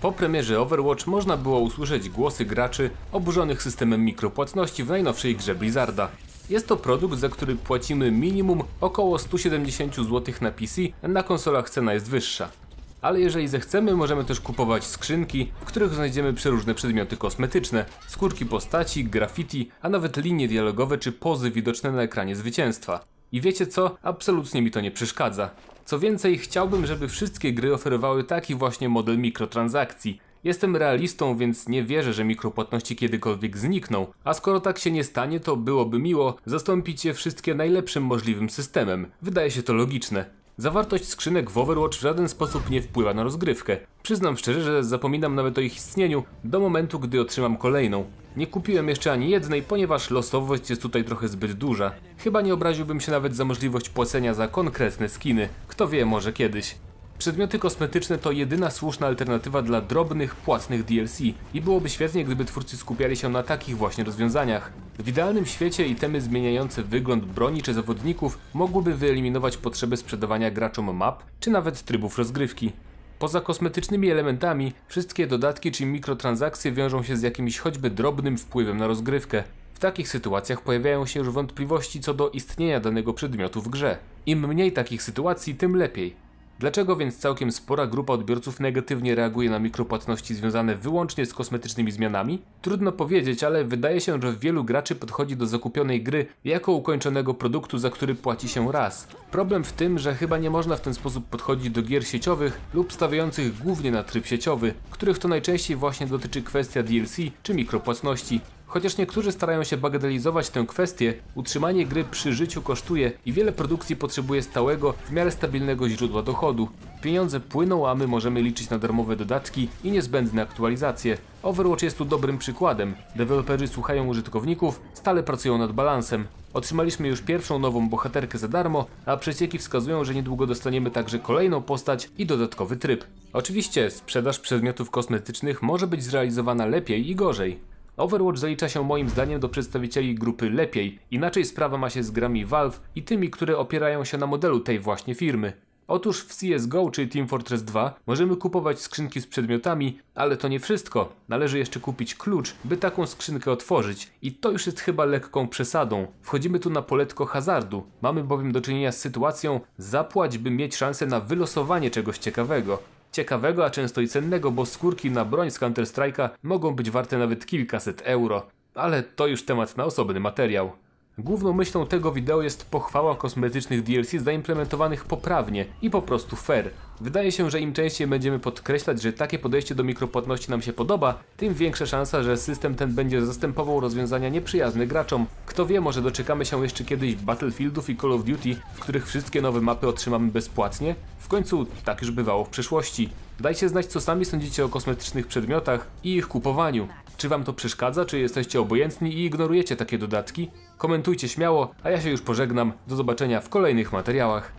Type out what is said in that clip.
Po premierze Overwatch można było usłyszeć głosy graczy oburzonych systemem mikropłatności w najnowszej grze Blizzarda. Jest to produkt, za który płacimy minimum około 170 zł na PC, na konsolach cena jest wyższa. Ale jeżeli zechcemy, możemy też kupować skrzynki, w których znajdziemy przeróżne przedmioty kosmetyczne, skórki postaci, graffiti, a nawet linie dialogowe czy pozy widoczne na ekranie zwycięstwa. I wiecie co? Absolutnie mi to nie przeszkadza. Co więcej, chciałbym, żeby wszystkie gry oferowały taki właśnie model mikrotransakcji. Jestem realistą, więc nie wierzę, że mikropłatności kiedykolwiek znikną, a skoro tak się nie stanie, to byłoby miło zastąpić je wszystkie najlepszym możliwym systemem. Wydaje się to logiczne. Zawartość skrzynek w Overwatch w żaden sposób nie wpływa na rozgrywkę. Przyznam szczerze, że zapominam nawet o ich istnieniu do momentu, gdy otrzymam kolejną. Nie kupiłem jeszcze ani jednej, ponieważ losowość jest tutaj trochę zbyt duża. Chyba nie obraziłbym się nawet za możliwość płacenia za konkretne skiny. Kto wie, może kiedyś. Przedmioty kosmetyczne to jedyna słuszna alternatywa dla drobnych, płatnych DLC i byłoby świetnie, gdyby twórcy skupiali się na takich właśnie rozwiązaniach. W idealnym świecie itemy zmieniające wygląd broni czy zawodników mogłyby wyeliminować potrzebę sprzedawania graczom map czy nawet trybów rozgrywki. Poza kosmetycznymi elementami, wszystkie dodatki czy mikrotransakcje wiążą się z jakimś choćby drobnym wpływem na rozgrywkę. W takich sytuacjach pojawiają się już wątpliwości co do istnienia danego przedmiotu w grze. Im mniej takich sytuacji, tym lepiej. Dlaczego więc całkiem spora grupa odbiorców negatywnie reaguje na mikropłatności związane wyłącznie z kosmetycznymi zmianami? Trudno powiedzieć, ale wydaje się, że wielu graczy podchodzi do zakupionej gry jako ukończonego produktu, za który płaci się raz. Problem w tym, że chyba nie można w ten sposób podchodzić do gier sieciowych lub stawiających głównie na tryb sieciowy, których to najczęściej właśnie dotyczy kwestia DLC czy mikropłatności. Chociaż niektórzy starają się bagatelizować tę kwestię, utrzymanie gry przy życiu kosztuje i wiele produkcji potrzebuje stałego, w miarę stabilnego źródła dochodu. Pieniądze płyną, a my możemy liczyć na darmowe dodatki i niezbędne aktualizacje. Overwatch jest tu dobrym przykładem. Deweloperzy słuchają użytkowników, stale pracują nad balansem. Otrzymaliśmy już pierwszą nową bohaterkę za darmo, a przecieki wskazują, że niedługo dostaniemy także kolejną postać i dodatkowy tryb. Oczywiście sprzedaż przedmiotów kosmetycznych może być zrealizowana lepiej i gorzej. Overwatch zalicza się moim zdaniem do przedstawicieli grupy lepiej, inaczej sprawa ma się z grami Valve i tymi, które opierają się na modelu tej właśnie firmy. Otóż w CSGO czy Team Fortress 2 możemy kupować skrzynki z przedmiotami, ale to nie wszystko. Należy jeszcze kupić klucz, by taką skrzynkę otworzyć. I to już jest chyba lekką przesadą. Wchodzimy tu na poletko hazardu. Mamy bowiem do czynienia z sytuacją zapłać, by mieć szansę na wylosowanie czegoś ciekawego. Ciekawego, a często i cennego, bo skórki na broń z Counter-Strike'a mogą być warte nawet kilkaset euro. Ale to już temat na osobny materiał. Główną myślą tego wideo jest pochwała kosmetycznych DLC zaimplementowanych poprawnie i po prostu fair. Wydaje się, że im częściej będziemy podkreślać, że takie podejście do mikropłatności nam się podoba, tym większa szansa, że system ten będzie zastępował rozwiązania nieprzyjazne graczom. Kto wie, może doczekamy się jeszcze kiedyś Battlefieldów i Call of Duty, w których wszystkie nowe mapy otrzymamy bezpłatnie? W końcu tak już bywało w przeszłości. Dajcie znać, co sami sądzicie o kosmetycznych przedmiotach i ich kupowaniu. Czy wam to przeszkadza, czy jesteście obojętni i ignorujecie takie dodatki? Komentujcie śmiało, a ja się już pożegnam. Do zobaczenia w kolejnych materiałach.